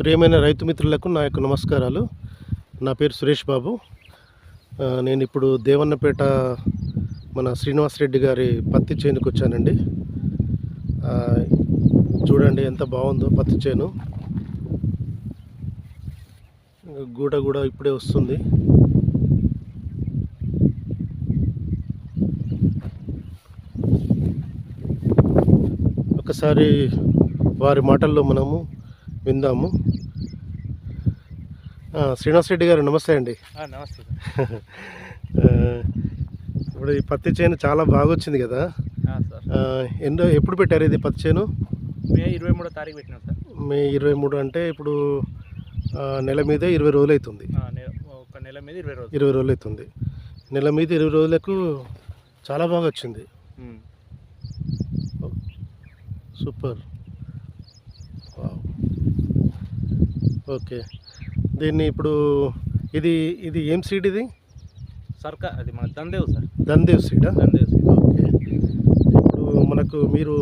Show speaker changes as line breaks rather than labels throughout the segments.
ప్రియమైన రైతు మిత్రులకు నా యొక్క నమస్కారాలు. నా పేరు సురేష్ బాబు. నేను ఇప్పుడు దేవన్నపేట మన శ్రీనివాస్ రెడ్డి గారి పత్తి చేనుకు వచ్చానండి. చూడండి ఎంత బాగుందో పత్తి చేను. గూడ కూడా ఇప్పుడే వస్తుంది. ఒకసారి వారి మాటల్లో మనము విందాము. శ్రీనివాస్ రెడ్డి గారు నమస్తే అండి.
నమస్తే.
ఇప్పుడు ఈ పత్తి చేను చాలా బాగా వచ్చింది కదా ఎన్నో ఎప్పుడు పెట్టారు ఇది పత్తి చేను?
మే ఇరవై మూడో తారీఖు పెట్టినాం సార్.
మే ఇరవై మూడు అంటే ఇప్పుడు నెల మీద ఇరవై రోజులు అవుతుంది
ఒక నెల మీద ఇరవై రోజులు.
ఇరవై రోజులు అవుతుంది నెల మీద ఇరవై రోజులకు చాలా బాగా వచ్చింది. సూపర్. ఓకే. దీన్ని ఇప్పుడు ఇది ఇది ఏం సీడ్ ఇది?
సర్కార్ అది మన దందేవ్ సార్.
దందేవ్ సీడా
దందేవ్ సీడ్
ఓకే. ఇప్పుడు మనకు మీరు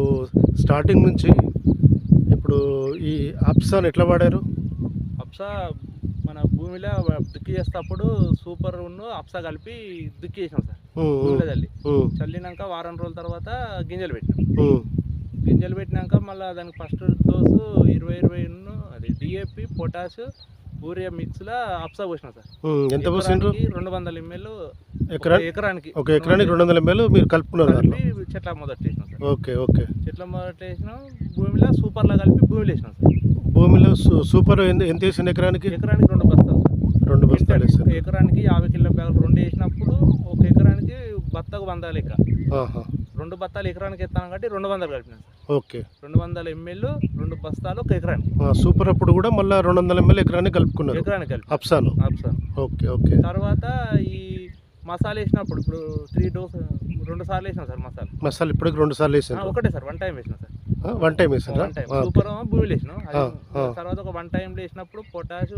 స్టార్టింగ్ నుంచి ఇప్పుడు ఈ అప్సాన్ ఎట్లా వాడారు?
అప్సా మన భూమిలో దుక్కి చేసేటప్పుడు సూపర్ ఉన్న అప్సా కలిపి దుక్కి చేసినాం సార్. భూమిలో చల్లి. చల్లినాక వారం రోజుల తర్వాత గింజలు పెట్టినాం.
ఉమ్,
గింజలు పెట్టినాక మళ్ళీ దానికి ఫస్ట్ డోసు ఇరవై ఇరవై ఉన్న డిఏపి పొటాష్ యూరియా మిక్స్లో అప్సా పోసినాం సార్.
ఎంత పోసిండ్రు?
రెండు వందల ఎంఎల్
ఎకరా
ఎకరానికి.
ఒక ఎకరానికి రెండు వందల ఎంఎల్ మీరు కలుపుకున్నారు
చెట్ల మొదటి వేసినాం సార్.
Okay okay.
చెట్ల మొదట వేసినాం భూమిలో సూపర్లా కలిపి భూమిలో వేసినాం సార్.
భూమిలో సూపర్ ఎంత వేసింది ఎకరానికి?
ఎకరానికి రెండు బస్తాలు సార్.
రెండు బస్తాలు వేసారు
ఎకరానికి యాభై కిలో బ్యాగులు రెండు వేసినప్పుడు ఒక ఎకరానికి బత్తకు వంద లెక్క. రెండు బత్తాలు ఎకరానికి ఎత్తాను కాబట్టి రెండు వందలు కలిపినాం సార్.
ఓకే.
రెండు వందల ఎంఎల్ రెండు బస్తాలు ఒక ఎకరానికి.
ఆ, సూపర్ అప్పుడు కూడా మళ్ళీ రెండు వందల ఎంఎల్ ఎకరానికి కలుపుకున్నారు.
ఎకరానికి కలిపి
అప్సాను.
Sir
okay okay.
తర్వాత ఈ మసాలా వేసినప్పుడు ఇప్పుడు త్రీ డోస్ రెండు సార్లు వేసినాం సార్ మసాలా.
మసాలా ఇప్పటికి రెండు సార్లు
ఆ,
వేసారు
ఒకటే సార్ వన్ టైం వేసినాం సార్.
వన్ టైం వేసారా
సూపర్ భూమిలో వేసినాం. తర్వాత ఒక వన్ టైం వేసినప్పుడు పొటాష్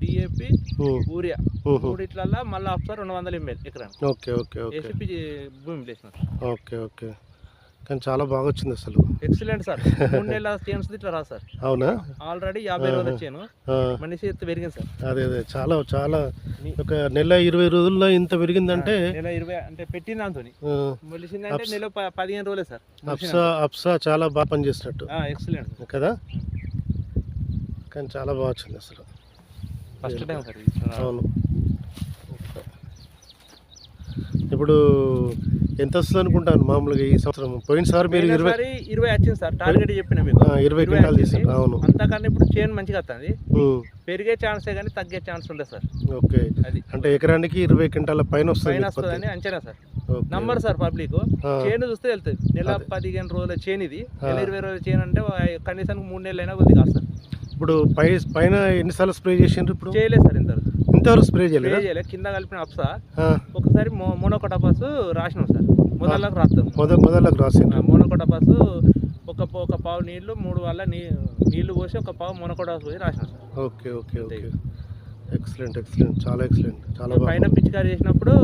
డిఏపి యూరియా. మూడిట్లల్లో మళ్ళీ అప్సార్ రెండు వందల ఎంఎల్ ఎకరానికి.
Okay okay okay.
భూమిలో వేసినాం.
Okay okay. కానీ చాలా బాగా వచ్చింది అసలు.
Excellent sir. మూడు నెలల చేన్స్ ఇట్లా రా సార్.
అవునా?
ఆల్రెడీ యాభై రోజులు వచ్చాను మనిషి ఎత్తు పెరిగింది సార్.
అదే అదే. చాలా చాలా. ఒక నెల ఇరవై రోజుల్లో ఇంత పెరిగిందంటే
నెల ఇరవై అంటే పెట్టిన దాంతో
ఆ,
మొలిసిందంటే నెల పదిహేను రోజులే సార్.
అప్సా అప్సా చాలా బాగా పనిచేసినట్టు.
ఎక్సలెంట్
కదా? కానీ చాలా బాగా వచ్చింది అసలు.
ఫస్ట్ టైం సార్ ఇది.
అవును. ఇప్పుడు ఎంత వస్తుంది అనుకుంటాను మామూలుగా ఈ సంవత్సరం? పోయినసారి మీరు ఇరవై
ఇరవై వచ్చింది సార్ టార్గెట్ చెప్పిన మీకు.
ఇరవై క్వింటాలు అవును.
అంతకన్నా ఇప్పుడు చేను మంచిగా వస్తుంది. పెరిగే ఛాన్సే కానీ తగ్గే ఛాన్స్ ఉండదు సార్.
ఓకే.
అది.
అంటే ఎకరానికి ఇరవై క్వింటాల పైన వస్తుంది.
వస్తుందని అంచనా సార్.
ఓకే.
Number sir public. చేను చూస్తే వెళ్తుంది నెల. పదిహేను రోజుల చేను ఇది. నెల. ఇరవై రోజుల చేను అంటే కనీసం మూడు నెలలు అయినా కొద్దిగా కాదు సార్.
ఇప్పుడు పై పైన ఎన్నిసార్లు స్ప్రే చేసిండ్రు ఇప్పుడు?
చేయలేదు సార్ ఇంతవరకు.
ఇంతవరకు స్ప్రే చేయలేదా?
చేయలేదు. కింద కలిపిన అప్సా. ఒకసారి మోనోకోటపాస్ రాసినాం సార్. మొదలకు రాస్తాం.
మొద మొదలకు రాసిండ్రు.
మోనోకోటపాస్ ఒక ఒక పావు నీళ్ళు మూడు వల్ల నీ నీళ్ళు పోసి ఒక పావు మోనోకోటపాస్ పోసి రాసినాం sir.
Okay okay okay. Excellent excellent చాలా ఎక్సలెంట్ చాలా
పైన పిచికారి చేసినప్పుడు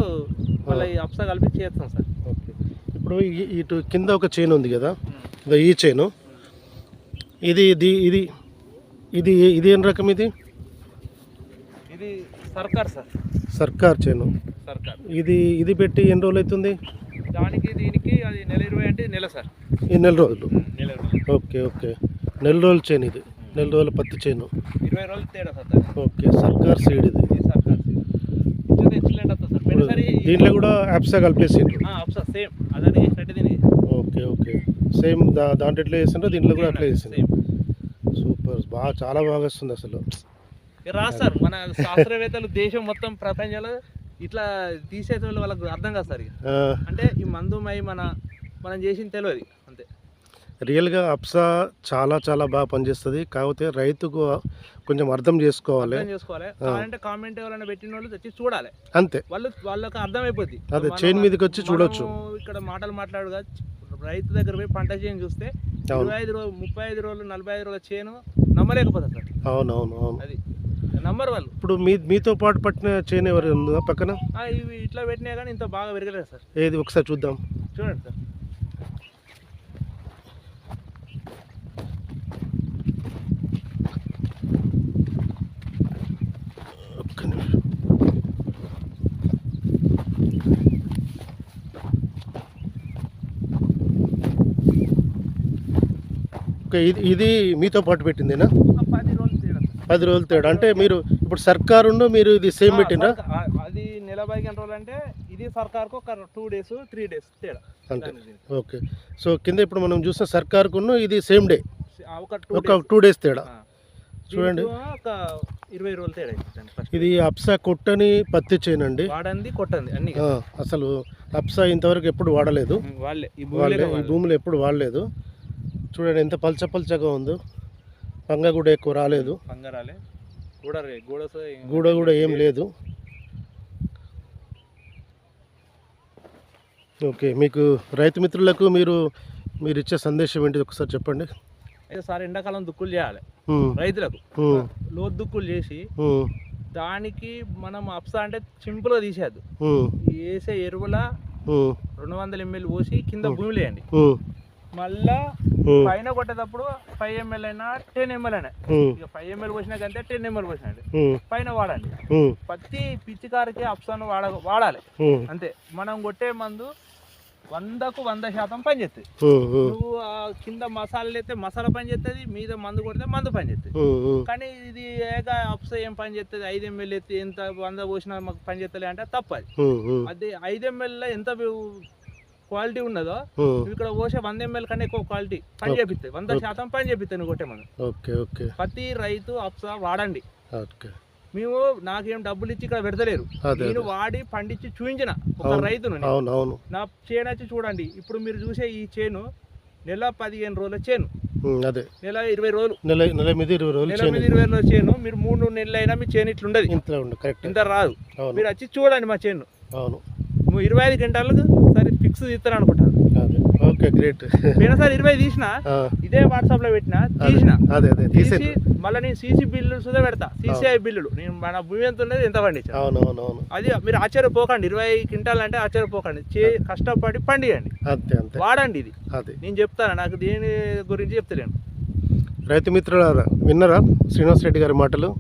మళ్ళీ అప్సా కలిపి చేస్తాం సార్.
ఓకే. ఇప్పుడు ఇటు కింద ఒక చైన్ ఉంది కదా? ఇదో ఈ చైను. ఇది ఇది ఇది ఇది ఇది ఏం రకం ఇది?
ఇది సర్కార్ సార్.
సర్కార్ చైను.
సర్కార్.
ఇది ఇది పెట్టి ఎన్ని రోజులు అవుతుంది?
దానికి దీనికి అది నెల ఇరవై అంటే నెల సార్.
ఈ నెల రోజులు.
నెల.
Okay okay. నెల రోజుల చైన్ ఇది. నెల రోజుల పత్తి చైను.
ఇరవై రోజులు తేడా సార్.
ఓకే సర్కార్ సీడ్ ఇది.
సర్కార్
దీంట్లో కూడా యాప్సా కలిపేసిండ్రు
అప్సా సేమ్.
Okay okay. సేమ్ దా దాంట్లో ఎట్లా చేసిండ్రో దీంట్లో కూడా అట్లా చేసిండ్రు
సేమ్.
సూపర్. బాగా చాలా బాగా వస్తుంది అసలు.
ఇక రా సార్ మన శాస్త్రవేత్తలు దేశం మొత్తం ప్రపంచంలో ఇట్లా తీసేసే వాళ్ళు వాళ్ళకి అర్థం కాదు సార్ అంటే ఈ మందుమై మన మనం చేసింది తెలియదు అంతే.
రియల్గా అప్సా చాలా చాలా బాగా పనిచేస్తుంది. కాకపోతే రైతుకు కొంచెం అర్థం చేసుకోవాలి.
చేసుకోవాలి. కావాలంటే కామెంట్ ఎవరైనా పెట్టిన వాళ్ళు తెచ్చి చూడాలి.
అంతే.
వాళ్ళు వాళ్ళకి అర్థమైపోద్ది.
అదే, చైన్ మీదకి వచ్చి చూడొచ్చు.
ఇక్కడ మాటలు మాట్లాడుగా రైతు దగ్గర పోయి పంట చేను చూస్తే ఇరవై ఐదు రోజులు ముప్పై ఐదు రోజులు నలభై ఐదు రోజుల చేను నమ్మలేకపోతుంది సార్.
అవునవును అవును.
అది. నంబర్ వన్
ఇప్పుడు మీ మీతో పాటు పట్టిన చైన్ ఎవరు ఉందా పక్కన?
ఇవి ఇట్లా పెట్టినా కానీ ఇంత బాగా పెరగలేదు సార్.
ఏది ఒకసారి చూద్దాం.
చూడండి సార్.
ఓకే ఇది ఇది మీతో పాటు పెట్టిందేనా?
పది రోజులు తేడా.
పది అంటే మీరు ఇప్పుడు సర్కారును మీరు ఇది సేమ్
ఆ, అది నెల పదిహేను రోజులు అంటే ఇది సర్కార్కు ఒక టూ డేస్ త్రీ డేస్ తేడా.
అంతే. ఓకే. సో కింద ఇప్పుడు మనం చూసిన సర్కార్కును ఇది సేమ్ డే
ఒక టూ
డేస్ తేడా. చూడండి.
ఒక ఇరవై రోజులు తేడా
ఇది అప్సా కొట్టని పత్తి చేయనండి
వాడంది కొట్టంది అన్ని
అసలు అప్సా ఇంతవరకు ఎప్పుడు వాడలేదు.
వాళ్ళే ఈ భూమిలో
ఎప్పుడు వాడలేదు. చూడండి ఎంత పల్చ పల్చగా ఉందో. పంగ కూడా ఎక్కువ రాలేదు.
బంగారాలే గూడ గూడ
గూడ కూడా ఏం లేదు. ఓకే మీకు రైతు మిత్రులకు మీరు మీరు ఇచ్చే సందేశం ఏంటిది ఒకసారి చెప్పండి.
అయితే సార్ ఎండాకాలం దుక్కులు చేయాలి. రైతులకు లోతు దుక్కులు చేసి దానికి మనం అప్సా అంటే సింపుల్గా తీసేద్దు వేసే ఎరువుల రెండు వందల ఎంఎల్ పోసి కింద భూమిలో వేయండి.
ఉమ్,
మళ్ళా పైన కొట్టేటప్పుడు ఫైవ్ ఎంఎల్ అయినా టెన్ ఎంఎల్ అయినా. ఇక ఫైవ్ ఎంఎల్ పోసినాకంటే టెన్ ఎంఎల్ పోసినండి పైన వాడండి. ప్రతి పిచ్చికారికి అప్సాను వాడ వాడాలి. అంతే. మనం కొట్టే మందు వందకు వంద శాతం పని చేస్తుంది నువ్వు కింద మసాలాలు అయితే మసాలా పని చేస్తుంది మీద మందు కొడితే మందు పని చేస్తుంది కానీ ఇది ఏక అప్స ఏం పని చేస్తుంది ఐదు ఎంఎల్ ఎత్తి ఎంత వంద పోసినా మాకు పని చేస్తలే అంటే తప్పది. అది ఐదు ఎంఎల్లో ఎంత క్వాలిటీ ఉన్నదో ఇక్కడ పోసే వంద ఎంఎల్ కన్నా ఎక్కువ క్వాలిటీ పని. చేపిస్తాయి వంద. శాతం పని చేపిస్తాయి నువ్వు కొట్టే మనం
ఓకే ఓకే.
ప్రతి రైతు అప్స వాడండి.
ఓకే.
మేము నాకేం డబ్బులు ఇచ్చి ఇక్కడ పెడతలేరు. నేను వాడి పండించి చూపించిన ఒక. రైతును నా చేను వచ్చి చూడండి. ఇప్పుడు మీరు చూసే ఈ చేను నెల పదిహేను రోజుల చేను.
అదే.
నెల ఇరవై రోజులు.
నెల నెల మీద ఇరవై రోజులు
నెల మీద ఇరవై రోజుల చేను. మీరు మూడు నెలలు అయినా మీ చేను
ఇంట్లో ఉండు కరెక్ట్.
ఇంత రాదు. మీరు వచ్చి చూడండి మా చేను.
అవును.
ఇరవై ఐదు గంటలకు సరే ఫిక్స్ తీస్తాను అనుకుంటాను
ఓకే గ్రేట్.
పోయినసారి ఇరవై తీసిన ఇదే వాట్సాప్లో పెట్టిన తీసిన.
అదే అదే
తీసి మళ్ళీ నేను సీసీ బిల్లులు సుధా పెడతా. సీసీఐ బిల్లులు. నేను మన భూమి ఎంత ఉన్నది ఎంత పండించా
అవును అవును అవును
అది మీరు ఆశ్చర్యపోకండి. ఇరవై క్వింటాల్ అంటే ఆశ్చర్యపోకండి. చే కష్టపడి పండియండి.
అంతే అంతే.
వాడండి ఇది.
అదే.
నేను చెప్తాను. నాకు దీని గురించి చెప్తలేను.
రైతు మిత్రులారా విన్నరా? శ్రీనివాస్ రెడ్డి గారి మాటలు.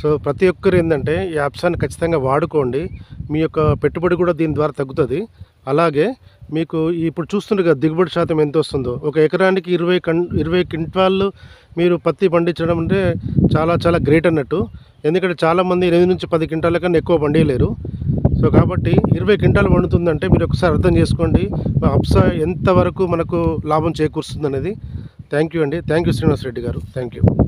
సో ప్రతి ఒక్కరు ఏంటంటే ఈ యాప్సాన్ని ఖచ్చితంగా వాడుకోండి. మీ యొక్క పెట్టుబడి కూడా దీని ద్వారా తగ్గుతుంది. అలాగే మీకు ఇప్పుడు చూస్తుండగా దిగుబడి శాతం ఎంత వస్తుందో. ఒక ఎకరానికి ఇరవై కన్ ఇరవై క్వింటాళ్ళు మీరు పత్తి పండించడం అంటే చాలా చాలా గ్రేట్ అన్నట్టు. ఎందుకంటే చాలామంది ఎనిమిది నుంచి పది క్వింటాల కన్నా ఎక్కువ పండియలేరు. సో కాబట్టి ఇరవై క్వింటాలు పండుతుందంటే మీరు ఒకసారి అర్థం చేసుకోండి అప్సా ఎంతవరకు మనకు లాభం చేకూరుస్తుంది అనేది థ్యాంక్ యూ అండి. థ్యాంక్ యూ శ్రీనివాస్ రెడ్డి గారు. Thank you